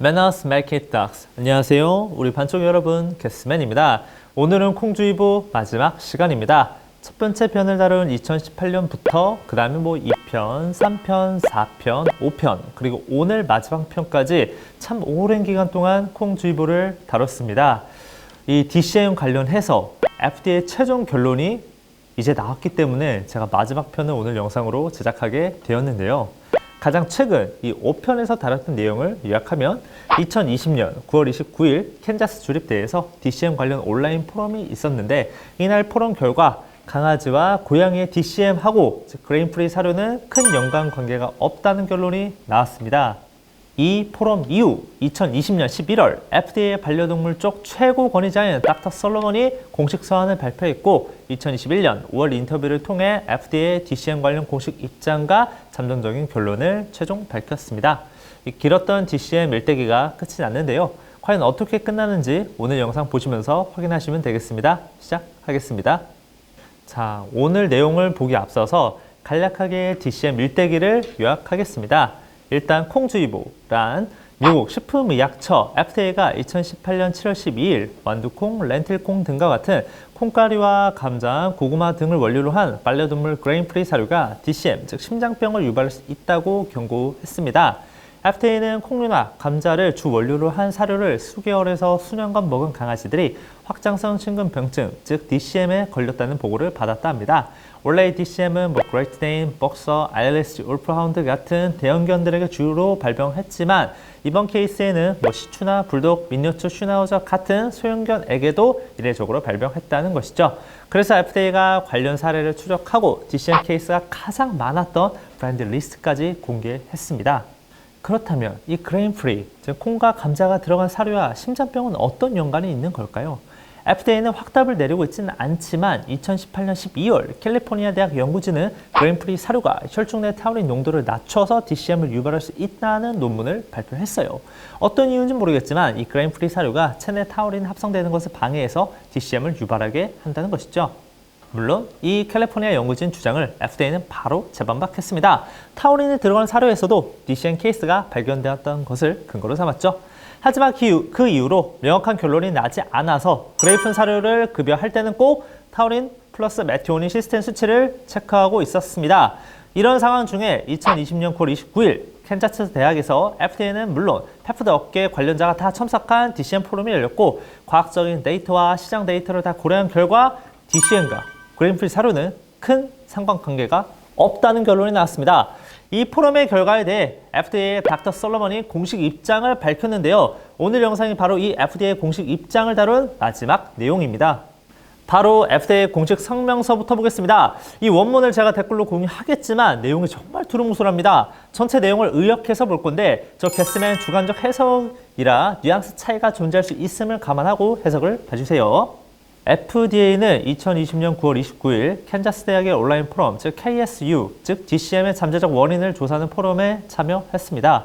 Manners Make It Ducks. 안녕하세요. 우리 반쪽 여러분, 캐스맨입니다. 오늘은 콩주의보 마지막 시간입니다. 첫 번째 편을 다룬 2018년부터 그 다음에 뭐 2편, 3편, 4편, 5편 그리고 오늘 마지막 편까지 참 오랜 기간 동안 콩주의보를 다뤘습니다. 이 DCM 관련해서 FDA 최종 결론이 이제 나왔기 때문에 제가 마지막 편을 오늘 영상으로 제작하게 되었는데요. 가장 최근 이 5편에서 다뤘던 내용을 요약하면 2020년 9월 29일 캔자스 주립대에서 DCM 관련 온라인 포럼이 있었는데 이날 포럼 결과 강아지와 고양이의 DCM하고 즉 그레인프리 사료는 큰 연관 관계가 없다는 결론이 나왔습니다. 이 포럼 이후 2020년 11월 FDA 반려동물 쪽 최고 권위자인 닥터 솔로몬이 공식 서한을 발표했고 2021년 5월 인터뷰를 통해 FDA DCM 관련 공식 입장과 잠정적인 결론을 최종 밝혔습니다. 이 길었던 DCM 일대기가 끝이 났는데요. 과연 어떻게 끝나는지 오늘 영상 보시면서 확인하시면 되겠습니다. 시작하겠습니다. 자, 오늘 내용을 보기 앞서서 간략하게 DCM 일대기를 요약하겠습니다. 일단 콩주의보란 미국 식품의약처 FDA가 2018년 7월 12일 완두콩, 렌틸콩 등과 같은 콩가루와 감자, 고구마 등을 원료로 한 반려동물 그레인프리 사료가 DCM, 즉 심장병을 유발할 수 있다고 경고했습니다. FDA는 콩류나 감자를 주 원료로 한 사료를 수개월에서 수년간 먹은 강아지들이 확장성 심근병증, 즉 DCM에 걸렸다는 보고를 받았다 합니다. 원래 이 DCM은 뭐 그레이트 데인, 복서, ILS, 울프하운드 같은 대형견들에게 주로 발병했지만 이번 케이스에는 뭐 시추나 불독, 민요추, 슈나우저 같은 소형견에게도 이례적으로 발병했다는 것이죠. 그래서 FDA가 관련 사례를 추적하고 DCM 케이스가 가장 많았던 브랜드 리스트까지 공개했습니다. 그렇다면 이 그레인 프리, 즉 콩과 감자가 들어간 사료와 심장병은 어떤 연관이 있는 걸까요? FDA는 확답을 내리고 있지는 않지만 2018년 12월 캘리포니아 대학 연구진은 그레인 프리 사료가 혈중 내 타우린 농도를 낮춰서 DCM을 유발할 수 있다는 논문을 발표했어요. 어떤 이유인지 모르겠지만 이 그레인 프리 사료가 체내 타우린 합성되는 것을 방해해서 DCM을 유발하게 한다는 것이죠. 물론 이 캘리포니아 연구진 주장을 FDA는 바로 재반박했습니다. 타우린이 들어간 사료에서도 DCM 케이스가 발견되었던 것을 근거로 삼았죠. 하지만 그, 이후, 그 이후로 명확한 결론이 나지 않아서 그레이픈 사료를 급여할 때는 꼭 타우린 플러스 메티오닌 시스템 수치를 체크하고 있었습니다. 이런 상황 중에 2020년 9월 29일 캔자스 대학에서 FDA는 물론 페푸드 업계 관련자가 다 참석한 DCM 포럼이 열렸고 과학적인 데이터와 시장 데이터를 다 고려한 결과 DCM과 그레인프리 사료는 큰 상관관계가 없다는 결론이 나왔습니다. 이 포럼의 결과에 대해 FDA의 닥터 솔로몬이 공식 입장을 밝혔는데요. 오늘 영상이 바로 이 FDA 공식 입장을 다룬 마지막 내용입니다. 바로 FDA 공식 성명서부터 보겠습니다. 이 원문을 제가 댓글로 공유하겠지만 내용이 정말 두루뭉술합니다. 전체 내용을 의역해서 볼 건데 저 캐스맨 주관적 해석이라 뉘앙스 차이가 존재할 수 있음을 감안하고 해석을 봐주세요. FDA는 2020년 9월 29일 캔자스 대학의 온라인 포럼, 즉 KSU, 즉 DCM의 잠재적 원인을 조사하는 포럼에 참여했습니다.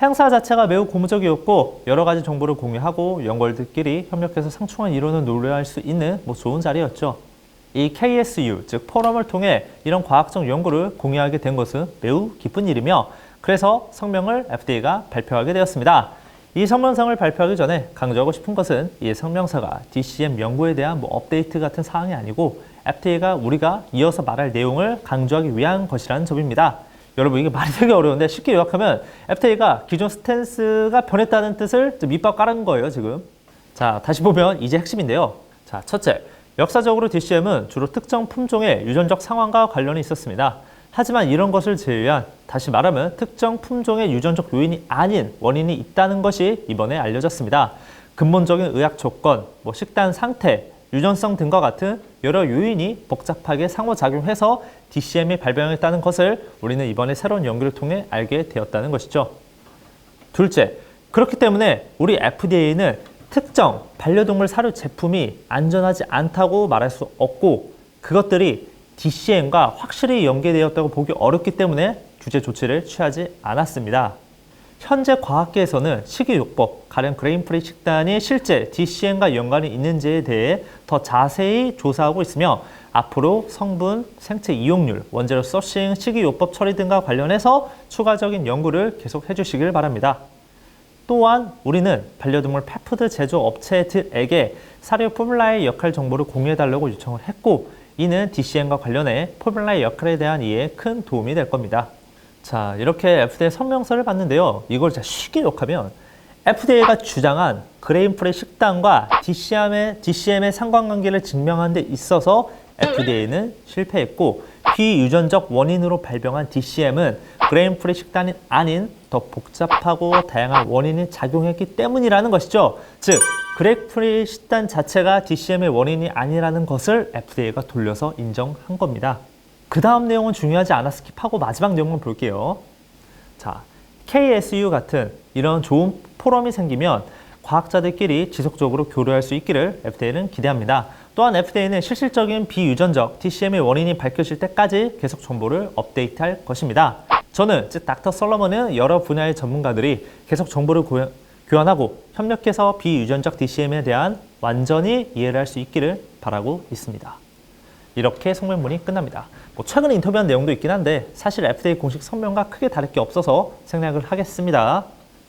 행사 자체가 매우 고무적이었고 여러 가지 정보를 공유하고 연구원들끼리 협력해서 상충한 이론을 논의할 수 있는 뭐 좋은 자리였죠. 이 KSU, 즉 포럼을 통해 이런 과학적 연구를 공유하게 된 것은 매우 기쁜 일이며 그래서 성명을 FDA가 발표하게 되었습니다. 이 성명서를 발표하기 전에 강조하고 싶은 것은 이 성명서가 DCM 연구에 대한 뭐 업데이트 같은 사항이 아니고 FDA가 우리가 이어서 말할 내용을 강조하기 위한 것이라는 점입니다. 여러분 이게 말이 되게 어려운데 쉽게 요약하면 FDA가 기존 스탠스가 변했다는 뜻을 밑밥 깔은 거예요 지금. 자 다시 보면 이제 핵심인데요. 자 첫째, 역사적으로 DCM은 주로 특정 품종의 유전적 상황과 관련이 있었습니다. 하지만 이런 것을 제외한 다시 말하면 특정 품종의 유전적 요인이 아닌 원인이 있다는 것이 이번에 알려졌습니다. 근본적인 의학 조건, 뭐 식단 상태, 유전성 등과 같은 여러 요인이 복잡하게 상호작용해서 DCM이 발병했다는 것을 우리는 이번에 새로운 연구를 통해 알게 되었다는 것이죠. 둘째, 그렇기 때문에 우리 FDA는 특정 반려동물 사료 제품이 안전하지 않다고 말할 수 없고 그것들이 DCM과 확실히 연계되었다고 보기 어렵기 때문에 규제 조치를 취하지 않았습니다. 현재 과학계에서는 식이요법, 가령 그레인프리 식단이 실제 DCM과 연관이 있는지에 대해 더 자세히 조사하고 있으며 앞으로 성분, 생체 이용률, 원재료 소싱, 식이요법 처리 등과 관련해서 추가적인 연구를 계속해 주시길 바랍니다. 또한 우리는 반려동물 펫푸드 제조 업체들에게 사료 포뮬라의 역할 정보를 공유해 달라고 요청을 했고 이는 DCM과 관련해 포뮬라의 역할에 대한 이해에 큰 도움이 될 겁니다. 자, 이렇게 FDA 성명서를 봤는데요. 이걸 쉽게 욕하면 FDA가 주장한 그레인프리 식단과 DCM의, DCM의 상관관계를 증명하는 데 있어서 FDA는 실패했고 비유전적 원인으로 발병한 DCM은 그레인프리 식단이 아닌 더 복잡하고 다양한 원인이 작용했기 때문이라는 것이죠. 즉, 그레인프리 식단 자체가 DCM의 원인이 아니라는 것을 FDA가 돌려서 인정한 겁니다. 그 다음 내용은 중요하지 않아 스킵하고 마지막 내용만 볼게요. 자, KSU 같은 이런 좋은 포럼이 생기면 과학자들끼리 지속적으로 교류할 수 있기를 FDA는 기대합니다. 또한 FDA는 실질적인 비유전적 DCM의 원인이 밝혀질 때까지 계속 정보를 업데이트할 것입니다. 저는 즉 닥터 솔로몬은 여러 분야의 전문가들이 계속 정보를 고- 교환하고 협력해서 비유전적 DCM에 대한 완전히 이해를 할 수 있기를 바라고 있습니다. 이렇게 성명문이 끝납니다. 뭐 최근에 인터뷰한 내용도 있긴 한데 사실 FDA 공식 성명과 크게 다를 게 없어서 생략을 하겠습니다.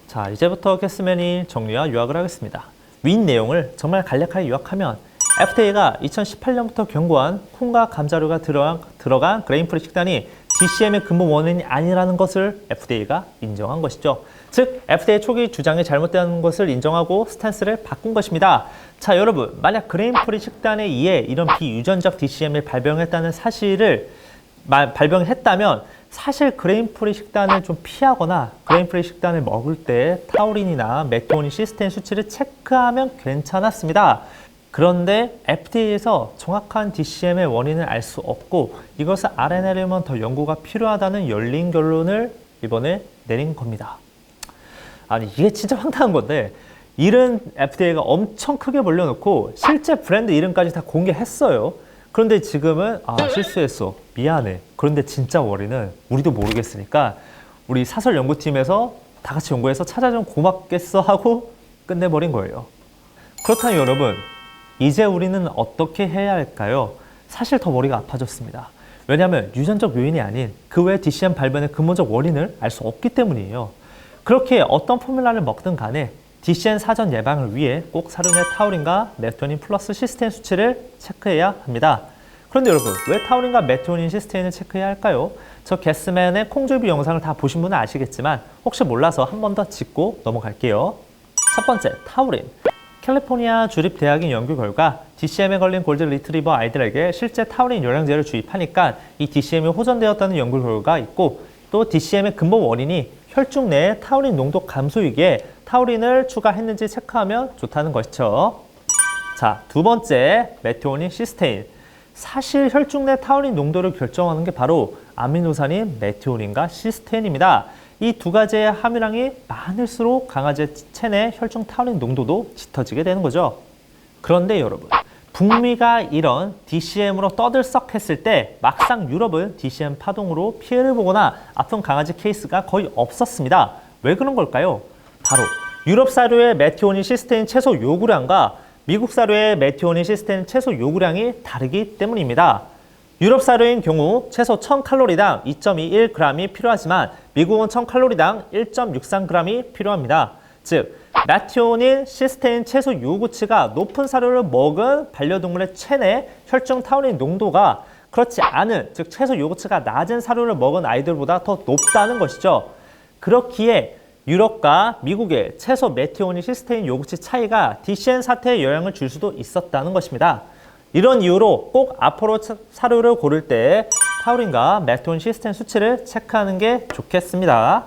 자, 이제부터 캐스맨이 정리와 요약을 하겠습니다. 윗 내용을 정말 간략하게 요약하면 FDA가 2018년부터 경고한 콩과 감자류가 들어간, 들어간 그레인프리 식단이 DCM의 근본 원인이 아니라는 것을 FDA가 인정한 것이죠. 즉, FDA 초기 주장이 잘못된 것을 인정하고 스탠스를 바꾼 것입니다. 자, 여러분, 만약 그레인프리 식단에 의해 이런 비유전적 DCM을 발병했다는 사실을 말- 발병했다면 사실 그레인프리 식단을 좀 피하거나 그레인프리 식단을 먹을 때 타우린이나 메토닌 시스템 수치를 체크하면 괜찮았습니다. 그런데 FDA에서 정확한 DCM의 원인을 알 수 없고 이것을 알아내려면 더 연구가 필요하다는 열린 결론을 이번에 내린 겁니다. 아니 이게 진짜 황당한 건데 이른 FDA가 엄청 크게 벌려놓고 실제 브랜드 이름까지 다 공개했어요. 그런데 지금은 아 실수했어 미안해. 그런데 진짜 원인은 우리도 모르겠으니까 우리 사설 연구팀에서 다 같이 연구해서 찾아주면 고맙겠어 하고 끝내버린 거예요. 그렇다면 여러분 이제 우리는 어떻게 해야 할까요? 사실 더 머리가 아파졌습니다. 왜냐하면 유전적 요인이 아닌 그 외 DCM 발변의 근본적 원인을 알 수 없기 때문이에요. 그렇게 어떤 포뮬라를 먹든 간에 DCM 사전 예방을 위해 꼭내 타우린과 메토닌 플러스 시스테인 수치를 체크해야 합니다. 그런데 여러분, 왜 타우린과 메토닌 시스테인을 체크해야 할까요? 저 게스맨의 콩줄비 영상을 다 보신 분은 아시겠지만 혹시 몰라서 한 번 더 짚고 넘어갈게요. 첫 번째, 타우린. 캘리포니아 주립대학인 연구 결과 DCM에 걸린 골든 리트리버 아이들에게 실제 타우린 영양제를 주입하니까 이 DCM이 호전되었다는 연구 결과가 있고 또 DCM의 근본 원인이 혈중 내 타우린 농도 감소이기에 타우린을 추가했는지 체크하면 좋다는 것이죠. 자, 두 번째, 메티오닌 시스테인. 사실 혈중 내 타우린 농도를 결정하는 게 바로 아미노산인 메티오닌과 시스테인입니다. 이 두 가지의 함유량이 많을수록 강아지의 체내 혈중 타우린 농도도 짙어지게 되는 거죠. 그런데 여러분, 북미가 이런 DCM으로 떠들썩했을 때 막상 유럽은 DCM 파동으로 피해를 보거나 아픈 강아지 케이스가 거의 없었습니다. 왜 그런 걸까요? 바로 유럽 사료의 메티오닌 시스테인 최소 요구량과 미국 사료의 메티오닌 시스테인 최소 요구량이 다르기 때문입니다. 유럽 사료인 경우 최소 1000칼로리당 2.21g이 필요하지만 미국은 1000칼로리당 1.63g이 필요합니다. 즉, 메티오닌 시스테인 최소 요구치가 높은 사료를 먹은 반려동물의 체내 혈중 타우린 농도가 그렇지 않은, 즉 최소 요구치가 낮은 사료를 먹은 아이들보다 더 높다는 것이죠. 그렇기에 유럽과 미국의 최소 메티오닌 시스테인 요구치 차이가 DCN 사태에 영향을 줄 수도 있었다는 것입니다. 이런 이유로 꼭 앞으로 차- 사료를 고를 때 타우린과 메티오닌 시스테인 수치를 체크하는 게 좋겠습니다.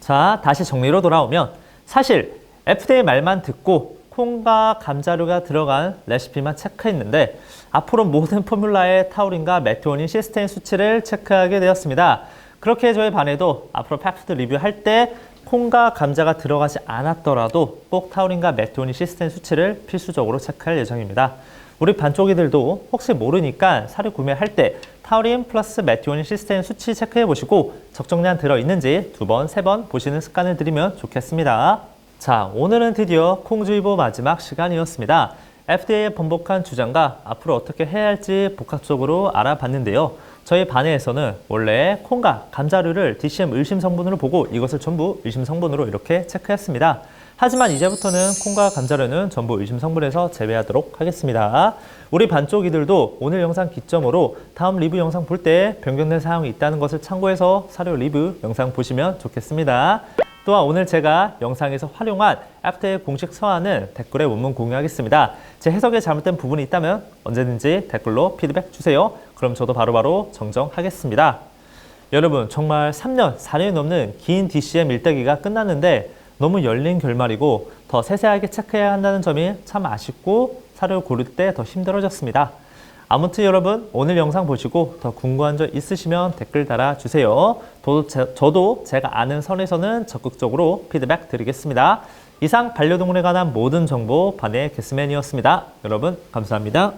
자, 다시 정리로 돌아오면 사실 FDA 말만 듣고 콩과 감자류가 들어간 레시피만 체크했는데 앞으로 모든 포뮬라의 타우린과 메티오닌 시스테인 수치를 체크하게 되었습니다. 그렇게 저희 반에도 앞으로 팩프드 리뷰할 때 콩과 감자가 들어가지 않았더라도 꼭 타우린과 메티오닌 시스테인 수치를 필수적으로 체크할 예정입니다. 우리 반쪽이들도 혹시 모르니까 사료 구매할 때 타우린 플러스 메티오닌 시스테인 수치 체크해 보시고 적정량 들어 있는지 두 번, 세 번 보시는 습관을 들이면 좋겠습니다. 자, 오늘은 드디어 콩주의보 마지막 시간이었습니다. FDA의 번복한 주장과 앞으로 어떻게 해야 할지 복합적으로 알아봤는데요. 저희 반에서는 원래 콩과 감자류를 DCM 의심 성분으로 보고 이것을 전부 의심 성분으로 이렇게 체크했습니다. 하지만 이제부터는 콩과 감자류는 전부 의심 성분에서 제외하도록 하겠습니다. 우리 반쪽이들도 오늘 영상 기점으로 다음 리뷰 영상 볼 때 변경된 사항이 있다는 것을 참고해서 사료 리뷰 영상 보시면 좋겠습니다. 또한 오늘 제가 영상에서 활용한 애프터의 공식 서한은 댓글에 원문 공유하겠습니다. 제 해석에 잘못된 부분이 있다면 언제든지 댓글로 피드백 주세요. 그럼 저도 바로 바로 정정하겠습니다. 여러분 정말 3년, 4년이 넘는 긴 DCM 일대기가 끝났는데 너무 열린 결말이고 더 세세하게 체크해야 한다는 점이 참 아쉽고 사료를 고를 때 더 힘들어졌습니다. 아무튼 여러분 오늘 영상 보시고 더 궁금한 점 있으시면 댓글 달아주세요. 도, 제, 저도 제가 아는 선에서는 적극적으로 피드백 드리겠습니다. 이상 반려동물에 관한 모든 정보 반의 게스맨이었습니다. 여러분 감사합니다.